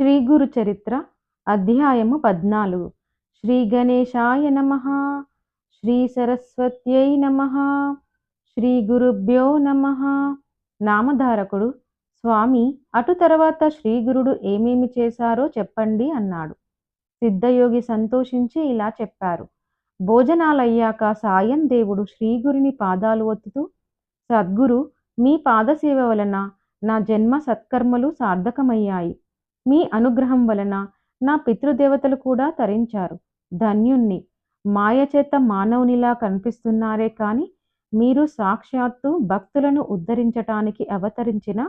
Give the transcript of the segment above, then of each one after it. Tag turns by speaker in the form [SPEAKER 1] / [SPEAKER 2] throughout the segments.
[SPEAKER 1] శ్రీ గురు చరిత్ర అధ్యాయము పద్నాలుగు. శ్రీ గణేశాయ నమ. శ్రీ సరస్వత్యై నమ. శ్రీ గురుభ్యో నమ. నామధారకుడు స్వామి అటు తర్వాత శ్రీ గురుడు ఏమేమి చేశారో చెప్పండి అన్నాడు. సిద్ధయోగి సంతోషించి ఇలా చెప్పారు. భోజనాలయ్యాక సాయం దేవుడు శ్రీగురుని పాదాలు ఒత్తుతూ సద్గురు మీ పాదసేవ వలన నా జన్మ సత్కర్మలు సార్థకమయ్యాయి. మీ అనుగ్రహం వలన నా పితృదేవతలు కూడా తరించారు. ధన్యుణ్ణి. మాయ చేత మానవునిలా కనిపిస్తున్నారే కాని మీరు సాక్షాత్తు భక్తులను ఉద్ధరించటానికి అవతరించిన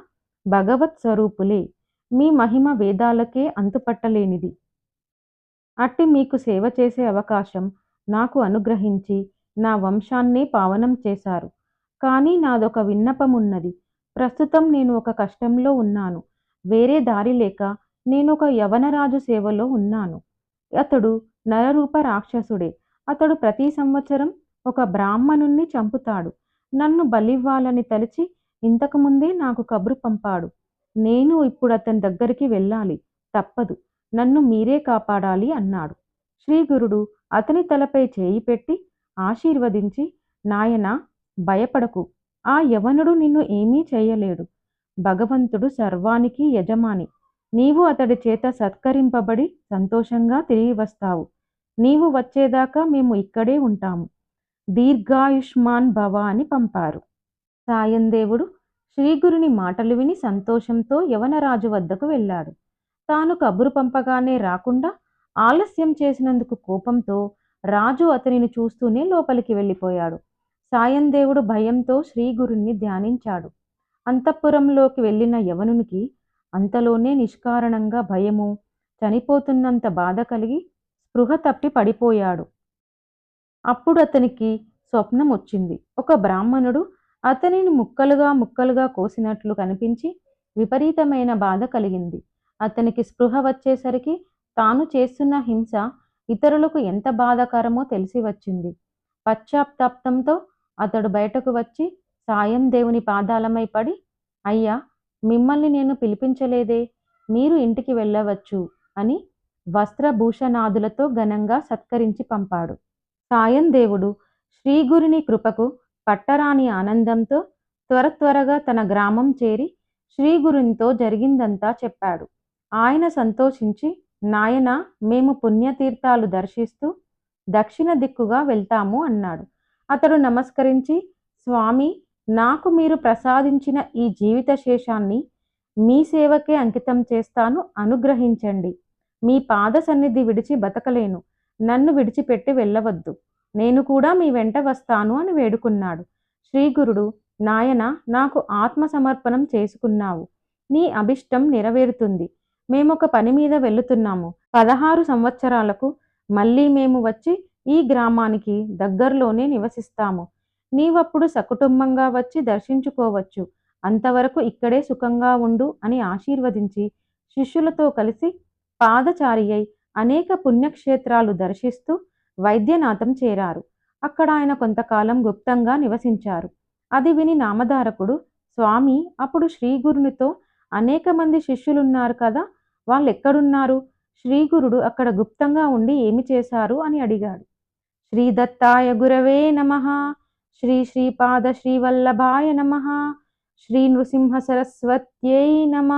[SPEAKER 1] భగవత్ స్వరూపులే. మీ మహిమ వేదాలకే అంతుపట్టలేనిది. అట్టి మీకు సేవ చేసే అవకాశం నాకు అనుగ్రహించి నా వంశాన్ని పావనం చేశారు. కానీ నాదొక విన్నపమున్నది. ప్రస్తుతం నేను ఒక కష్టంలో ఉన్నాను. వేరే దారి లేక నేను ఒక యవనరాజు సేవలో ఉన్నాను. అతడు నరరూప రాక్షసుడే. అతడు ప్రతి సంవత్సరం ఒక బ్రాహ్మణుణ్ణి చంపుతాడు. నన్ను బలివ్వాలని తలిచి ఇంతకుముందే నాకు కబురు పంపాడు. నేను ఇప్పుడు అతని దగ్గరికి వెళ్ళాలి. తప్పదు. నన్ను మీరే కాపాడాలి అన్నాడు. శ్రీగురుడు అతని తలపై చేయి పెట్టి ఆశీర్వదించి నాయన భయపడకు. ఆ యవనుడు నిన్ను ఏమీ చేయలేడు. భగవంతుడు సర్వానికి యజమాని. నీవు అతడి చేత సత్కరింపబడి సంతోషంగా తిరిగి వస్తావు. నీవు వచ్చేదాకా మేము ఇక్కడే ఉంటాము. దీర్ఘాయుష్మాన్ భవ అని పంపారు. సాయందేవుడు శ్రీగురుని మాటలు విని సంతోషంతో యవనరాజు వద్దకు వెళ్ళాడు. తాను కబురు పంపగానే రాకుండా ఆలస్యం చేసినందుకు కోపంతో రాజు అతనిని చూస్తూనే లోపలికి వెళ్ళిపోయాడు. సాయందేవుడు భయంతో శ్రీగురుణ్ణి ధ్యానించాడు. అంతఃపురంలోకి వెళ్ళిన యవనునికి అంతలోనే నిష్కారణంగా భయము చనిపోతున్నంత బాధ కలిగి స్పృహ తప్పి పడిపోయాడు. అప్పుడు అతనికి స్వప్నం వచ్చింది. ఒక బ్రాహ్మణుడు అతనిని ముక్కలుగా ముక్కలుగా కోసినట్లు కనిపించి విపరీతమైన బాధ కలిగింది. అతనికి స్పృహ వచ్చేసరికి తాను చేస్తున్న హింస ఇతరులకు ఎంత బాధాకరమో తెలిసి వచ్చింది. పశ్చాత్తాప్తంతో అతడు బయటకు వచ్చి సాయం దేవుని పాదాలమై పడి అయ్యా మిమ్మల్ని నేను పిలిపించలేదే? మీరు ఇంటికి వెళ్ళవచ్చు అని వస్త్రభూషణాదులతో ఘనంగా సత్కరించి పంపాడు. సాయం దేవుడు శ్రీగురుని కృపకు పట్టరాని ఆనందంతో త్వర త్వరగా తన గ్రామం చేరి శ్రీగురునితో జరిగిందంతా చెప్పాడు. ఆయన సంతోషించి నాయన మేము పుణ్యతీర్థాలు దర్శిస్తూ దక్షిణ దిక్కుగా వెళ్తాము అన్నాడు. అతడు నమస్కరించి స్వామి నాకు మీరు ప్రసాదించిన ఈ జీవిత శేషాన్ని మీ సేవకే అంకితం చేస్తాను అనుగ్రహించండి. మీ పాద సన్నిధి విడిచి బతకలేను. నన్ను విడిచిపెట్టి వెళ్ళవద్దు. నేను కూడా మీ వెంట వస్తాను అని వేడుకున్నాడు. శ్రీగురుడు నాయన నాకు ఆత్మ సమర్పణం చేసుకున్నావు. నీ అభిష్టం నెరవేరుతుంది. మేమొక పని మీద వెళుతున్నాము పదహారు సంవత్సరాలకు మళ్ళీ మేము వచ్చి ఈ గ్రామానికి దగ్గరలోనే నివసిస్తాము. నీవప్పుడు సకుటుంబంగా వచ్చి దర్శించుకోవచ్చు. అంతవరకు ఇక్కడే సుఖంగా ఉండు అని ఆశీర్వదించి శిష్యులతో కలిసి పాదచారి అయి అనేక పుణ్యక్షేత్రాలు దర్శిస్తూ వైద్యనాథం చేరారు. అక్కడ ఆయన కొంతకాలం గుప్తంగా నివసించారు. అది విని నామధారకుడు స్వామి అప్పుడు శ్రీగురునితో అనేక మంది శిష్యులున్నారు కదా వాళ్ళు ఎక్కడున్నారు శ్రీగురుడు అక్కడ గుప్తంగా ఉండి ఏమి చేశారు? అని అడిగాడు. శ్రీదత్తాయ గురవే నమ. శ్రీ శ్రీపాద శ్రీవల్లభాయ నమ శ్రీ నృసింహ సరస్వత్యై నమ